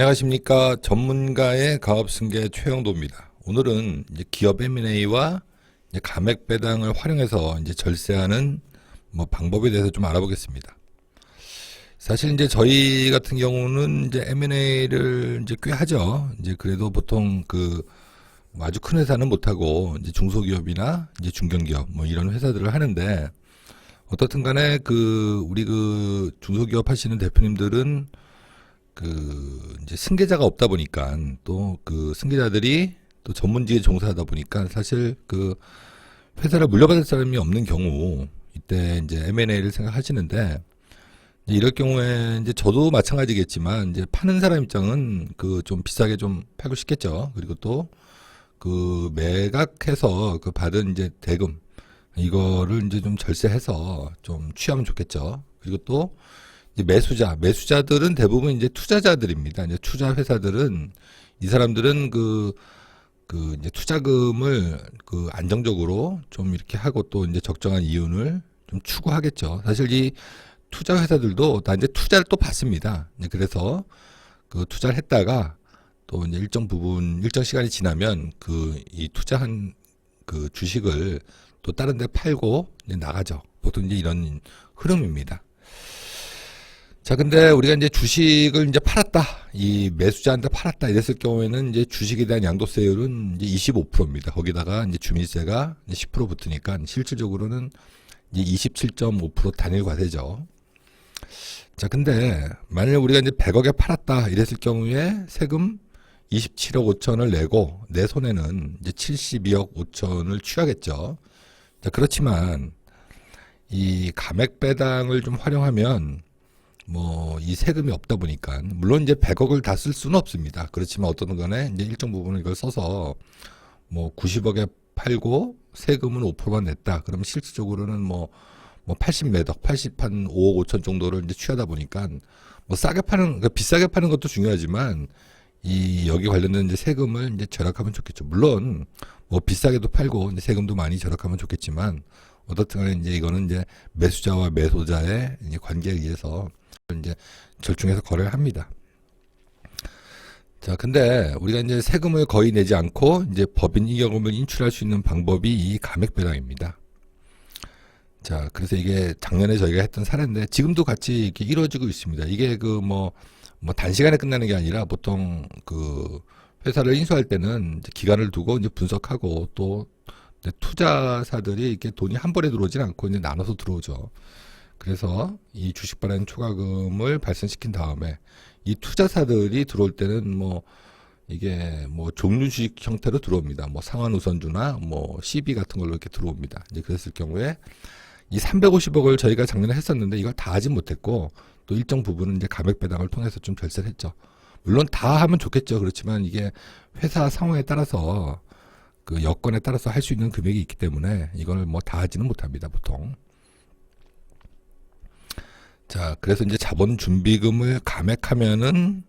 안녕하십니까. 전문가의 가업승계 최영도입니다. 오늘은 이제 기업 M&A와 이제 감액 배당을 활용해서 이제 절세하는 뭐 방법에 대해서 좀 알아보겠습니다. 사실 이제 저희 같은 경우는 이제 M&A를 이제 꽤 하죠. 이제 그래도 보통 그 아주 큰 회사는 못하고 이제 중소기업이나 이제 중견기업 뭐 이런 회사들을 하는데 어떻든 간에 그 우리 그 중소기업 하시는 대표님들은 그 이제 승계자가 없다 보니까 또 그 승계자들이 또 전문직에 종사하다 보니까 사실 그 회사를 물려받을 사람이 없는 경우 이때 이제 M&A를 생각하시는데 이제 이럴 경우에 이제 저도 마찬가지겠지만 이제 파는 사람 입장은 그 좀 비싸게 좀 팔고 싶겠죠. 그리고 또 그 매각해서 그 받은 이제 대금 이거를 이제 좀 절세해서 좀 취하면 좋겠죠. 그리고 또 매수자, 매수자들은 대부분 이제 투자자들입니다. 이제 투자 회사들은 이 사람들은 그, 그 이제 투자금을 그 안정적으로 좀 이렇게 하고 또 이제 적정한 이윤을 좀 추구하겠죠. 사실 이 투자 회사들도 다 이제 투자를 또 받습니다. 그래서 그 투자를 했다가 또 이제 일정 부분, 일정 시간이 지나면 그 이 투자한 그 주식을 또 다른 데 팔고 이제 나가죠. 보통 이제 이런 흐름입니다. 자, 근데 우리가 이제 주식을 이제 팔았다. 이 매수자한테 팔았다. 이랬을 경우에는 이제 주식에 대한 양도세율은 이제 25%입니다. 거기다가 이제 주민세가 이제 10% 붙으니까 실질적으로는 이제 27.5% 단일 과세죠. 자, 근데 만일 우리가 이제 100억에 팔았다. 이랬을 경우에 세금 27억 5천을 내고 내 손에는 이제 72억 5천을 취하겠죠. 자, 그렇지만 이 감액 배당을 좀 활용하면 뭐 이 세금이 없다 보니까 물론 이제 100억을 다 쓸 수는 없습니다. 그렇지만 어떤 간에 이제 일정 부분을 이걸 써서 뭐 90억에 팔고 세금은 5%만 냈다. 그러면 실질적으로는 뭐뭐 80매덕, 80한 5억 5천 정도를 이제 취하다 보니까 뭐 싸게 파는 그러니까 비싸게 파는 것도 중요하지만 이 여기 관련된 이제 세금을 이제 절약하면 좋겠죠. 물론 뭐 비싸게도 팔고 이제 세금도 많이 절약하면 좋겠지만 어떻든 간에 이제 이거는 이제 매수자와 매도자의 이제 관계에 의해서 이제 절충해서 거래를 합니다. 자, 근데 우리가 이제 세금을 거의 내지 않고 이제 법인 이익금을 인출할 수 있는 방법이 이 감액 배당입니다. 자, 그래서 이게 작년에 저희가 했던 사례인데 지금도 같이 이렇게 이루어지고 있습니다. 이게 그 뭐 뭐 단시간에 끝나는 게 아니라 보통 그 회사를 인수할 때는 기간을 두고 이제 분석하고 또 투자사들이 이렇게 돈이 한 번에 들어오진 않고 이제 나눠서 들어오죠. 그래서 이 주식 발행 초과금을 발생시킨 다음에 이 투자사들이 들어올 때는 뭐 이게 뭐 종류 주식 형태로 들어옵니다. 뭐 상환 우선주나 뭐 CB 같은 걸로 이렇게 들어옵니다. 이제 그랬을 경우에 이 350억을 저희가 작년에 했었는데 이걸 다 하진 못했고 또 일정 부분은 이제 감액 배당을 통해서 좀 절세를 했죠. 물론 다 하면 좋겠죠. 그렇지만 이게 회사 상황에 따라서 그 여건에 따라서 할 수 있는 금액이 있기 때문에 이걸 뭐 다 하지는 못합니다. 보통. 자, 그래서 이제 자본 준비금을 감액하면은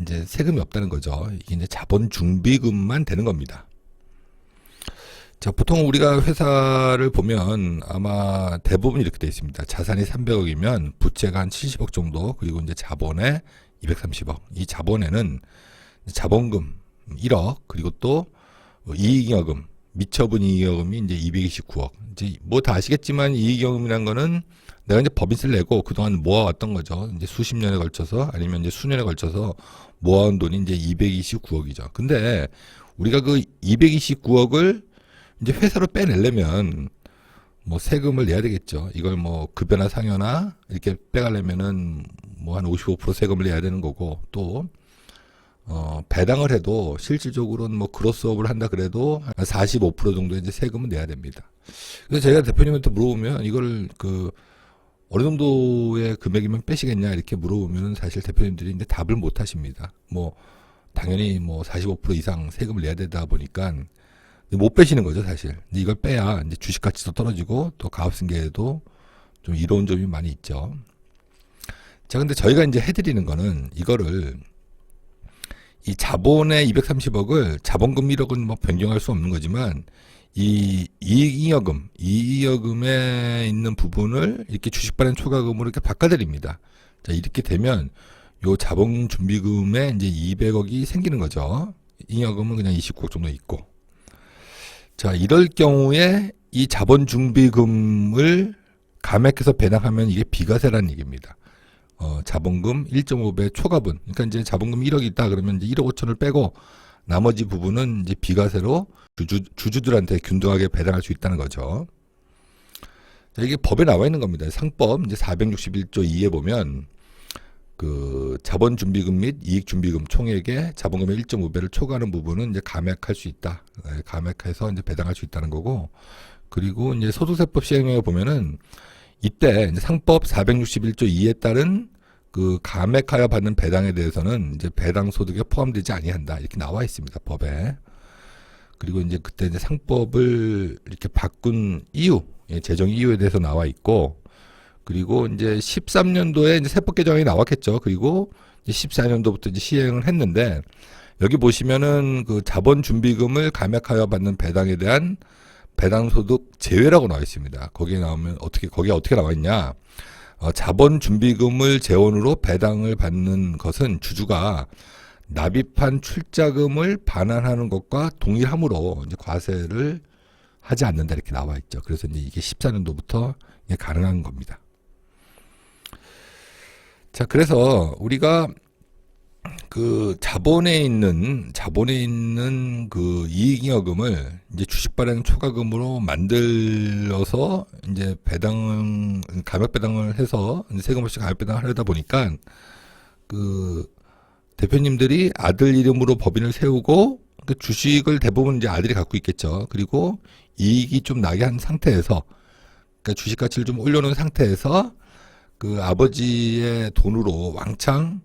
이제 세금이 없다는 거죠. 이게 이제 자본 준비금만 되는 겁니다. 자, 보통 우리가 회사를 보면 아마 대부분 이렇게 돼 있습니다. 자산이 300억이면 부채가 한 70억 정도, 그리고 이제 자본에 230억. 이 자본에는 자본금 1억, 그리고 또 이익여금, 미처분 이익여금이 이제 229억. 이제 뭐 다 아시겠지만 이익여금이란 거는 내가 이제 법인세를 내고 그동안 모아왔던 거죠. 이제 수십 년에 걸쳐서 아니면 이제 수년에 걸쳐서 모아온 돈이 이제 229억이죠. 근데 우리가 그 229억을 이제 회사로 빼내려면 뭐 세금을 내야 되겠죠. 이걸 뭐 급여나 상여나 이렇게 빼가려면은 뭐 한 55% 세금을 내야 되는 거고 또 어, 배당을 해도 실질적으로는 뭐 크로스업을 한다 그래도 한 45% 정도 이제 세금은 내야 됩니다. 그래서 제가 대표님한테 물어보면 이걸 그 어느 정도의 금액이면 빼시겠냐 이렇게 물어보면 사실 대표님들이 이제 답을 못 하십니다. 뭐 당연히 뭐 45% 이상 세금을 내야 되다 보니까 못 빼시는 거죠 사실. 근데 이걸 빼야 이제 주식 가치도 떨어지고 또 가업승계에도 좀 이로운 점이 많이 있죠. 자 근데 저희가 이제 해드리는 거는 이거를 이 자본의 230억을 자본금 1억은 뭐 변경할 수 없는 거지만 이 이익여금, 이익여금에 있는 부분을 이렇게 주식 발행 초과금으로 이렇게 바꿔드립니다. 자, 이렇게 되면 요 자본 준비금에 이제 200억이 생기는 거죠. 잉여금은 그냥 29억 정도 있고. 자, 이럴 경우에 이 자본 준비금을 감액해서 배당하면 이게 비과세라는 얘기입니다. 어, 자본금 1.5배 초과분. 그러니까 이제 자본금 1억이 있다 그러면 이제 1억 5천을 빼고 나머지 부분은 이제 비과세로 주주, 주주들한테 균등하게 배당할 수 있다는 거죠. 자, 이게 법에 나와 있는 겁니다. 상법 이제 461조 2에 보면 그 자본 준비금 및 이익 준비금 총액의 자본금의 1.5배를 초과하는 부분은 이제 감액할 수 있다. 네, 감액해서 이제 배당할 수 있다는 거고. 그리고 이제 소득세법 시행령에 보면은 이때 상법 461조 2에 따른 그 감액하여 받는 배당에 대해서는 이제 배당 소득에 포함되지 아니한다. 이렇게 나와 있습니다. 법에. 그리고 이제 그때 이제 상법을 이렇게 바꾼 이유, 예, 재정 이유에 대해서 나와 있고, 그리고 이제 13년도에 이제 세법 개정이 나왔겠죠. 그리고 이제 14년도부터 이제 시행을 했는데, 여기 보시면은 그 자본 준비금을 감액하여 받는 배당에 대한 배당 소득 제외라고 나와 있습니다. 거기에 나오면 어떻게 거기에 어떻게 나와 있냐? 어, 자본 준비금을 재원으로 배당을 받는 것은 주주가 납입한 출자금을 반환하는 것과 동일하므로 이제 과세를 하지 않는다 이렇게 나와 있죠. 그래서 이제 이게 14년도부터 이게 가능한 겁니다. 자, 그래서 우리가 그 자본에 있는 자본에 있는 그 이익잉여금을 이제 주식 발행 초과금으로 만들어서 이제 배당 감액 배당을 해서 세금 없이 감액 배당을 하려다 보니까 그 대표님들이 아들 이름으로 법인을 세우고 그 주식을 대부분 이제 아들이 갖고 있겠죠. 그리고 이익이 좀 나게 한 상태에서 그러니까 주식 가치를 좀 올려놓은 상태에서 그 아버지의 돈으로 왕창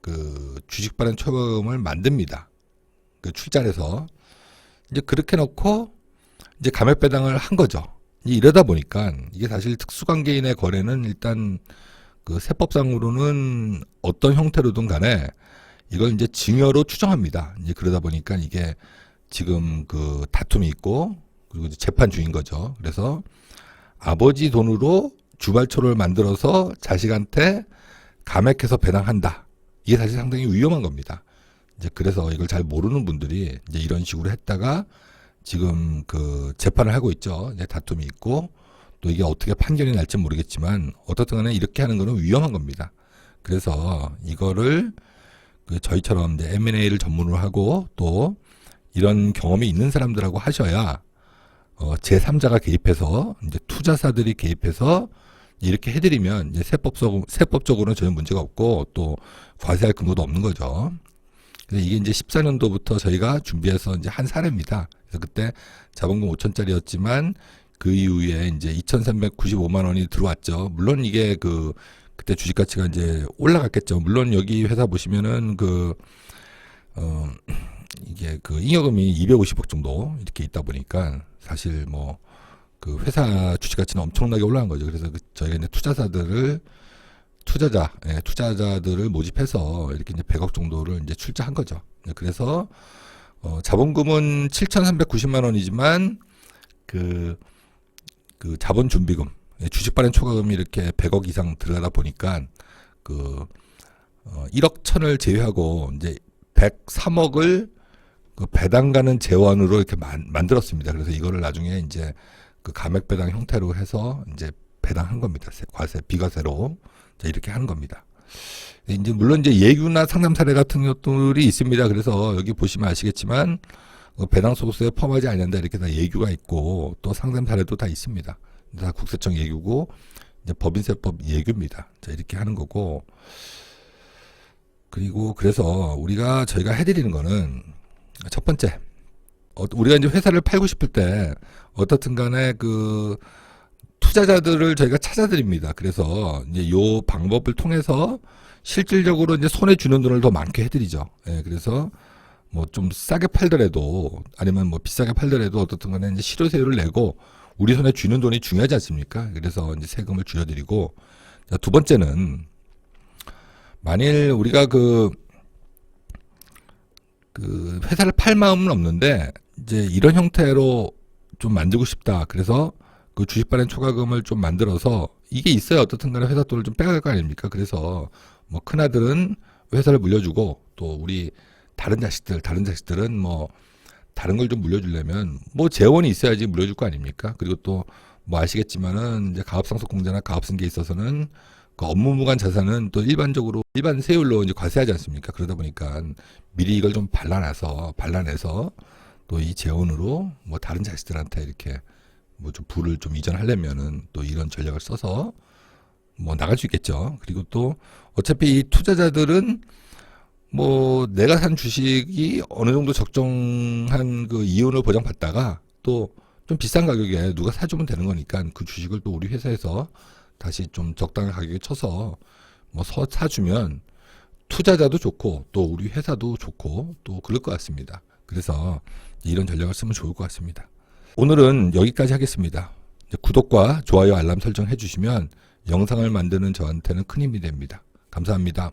그 주식 발행 초과금을 만듭니다. 그 출자해서 이제 그렇게 놓고 이제 감액 배당을 한 거죠. 이제 이러다 보니까 이게 사실 특수관계인의 거래는 일단 그 세법상으로는 어떤 형태로든 간에 이걸 이제 증여로 추정합니다. 이제 그러다 보니까 이게 지금 그 다툼이 있고 그리고 이제 재판 중인 거죠. 그래서 아버지 돈으로 주발초를 만들어서 자식한테 감액해서 배당한다. 이게 사실 상당히 위험한 겁니다. 이제 그래서 이걸 잘 모르는 분들이 이제 이런 식으로 했다가 지금 그 재판을 하고 있죠. 이제 다툼이 있고 또 이게 어떻게 판결이 날지 모르겠지만 어떻든 간에 이렇게 하는 거는 위험한 겁니다. 그래서 이거를 그 저희처럼 이제 M&A를 전문으로 하고 또 이런 경험이 있는 사람들하고 하셔야 어 제3자가 개입해서 이제 투자사들이 개입해서 이렇게 해드리면 이제 세법적 세법적으로는 전혀 문제가 없고 또 과세할 근거도 없는 거죠. 이게 이제 14년도부터 저희가 준비해서 이제 한 사례입니다. 그래서 그때 자본금 5천짜리였지만 그 이후에 이제 2,395만 원이 들어왔죠. 물론 이게 그 그때 주식 가치가 이제 올라갔겠죠. 물론 여기 회사 보시면은 그 어, 이게 그 잉여금이 250억 정도 이렇게 있다 보니까 사실 뭐 그 회사 주식 가치는 엄청나게 올라간 거죠. 그래서 그 저희가 이제 투자자들을 투자자, 예, 투자자들을 모집해서 이렇게 이제 100억 정도를 이제 출자한 거죠. 네, 그래서 어, 자본금은 7,390만 원이지만 그, 그 자본 준비금, 예, 주식 발행 초과금이 이렇게 100억 이상 들어가다 보니까 그 어, 1억 천을 제외하고 이제 103억을 그 배당 가는 재원으로 이렇게 만, 만들었습니다. 그래서 이거를 나중에 이제 그 감액 배당 형태로 해서 이제 배당한 겁니다. 세- 과세 비과세로 자, 이렇게 하는 겁니다. 이제 물론 이제 예규나 상담 사례 같은 것들이 있습니다. 그래서 여기 보시면 아시겠지만 어, 배당 소득세에 포함하지 않는다 이렇게 다 예규가 있고 또 상담 사례도 다 있습니다. 다 국세청 예규고 이제 법인세법 예규입니다. 자 이렇게 하는 거고 그리고 그래서 우리가 저희가 해드리는 거는 첫 번째 어, 우리가 이제 회사를 팔고 싶을 때 어떻든 간에 그 투자자들을 저희가 찾아드립니다. 그래서 이제 요 방법을 통해서 실질적으로 이제 손에 주는 돈을 더 많게 해드리죠. 예, 그래서 뭐 좀 싸게 팔더라도 아니면 뭐 비싸게 팔더라도 어떻든 간에 이제 실효세율을 내고 우리 손에 쥐는 돈이 중요하지 않습니까? 그래서 이제 세금을 줄여드리고 자, 두 번째는 만일 우리가 그, 그 회사를 팔 마음은 없는데 이제 이런 형태로 좀 만들고 싶다. 그래서 그 주식 발행 초과금을 좀 만들어서 이게 있어야 어떻든 간에 회사 돈을 좀 빼갈 거 아닙니까? 그래서 뭐 큰아들은 회사를 물려주고 또 우리 다른 자식들, 다른 자식들은 뭐 다른 걸 좀 물려주려면 뭐 재원이 있어야지 물려줄 거 아닙니까? 그리고 또 뭐 아시겠지만은 이제 가업상속공제나 가업승계에 있어서는 그 업무 무관 자산은 또 일반적으로 일반 세율로 이제 과세하지 않습니까? 그러다 보니까 미리 이걸 좀 발라놔서 발라내서 또 이 재원으로 뭐 다른 자식들한테 이렇게 뭐 좀 부를 좀 이전하려면은 또 이런 전략을 써서 뭐 나갈 수 있겠죠. 그리고 또 어차피 이 투자자들은 뭐 내가 산 주식이 어느 정도 적정한 그 이윤을 보장받다가 또 좀 비싼 가격에 누가 사주면 되는 거니까 그 주식을 또 우리 회사에서 다시 좀 적당한 가격에 쳐서 뭐 서- 사주면 투자자도 좋고 또 우리 회사도 좋고 또 그럴 것 같습니다. 그래서 이런 전략을 쓰면 좋을 것 같습니다. 오늘은 여기까지 하겠습니다. 구독과 좋아요 알람 설정 해주시면 영상을 만드는 저한테는 큰 힘이 됩니다. 감사합니다.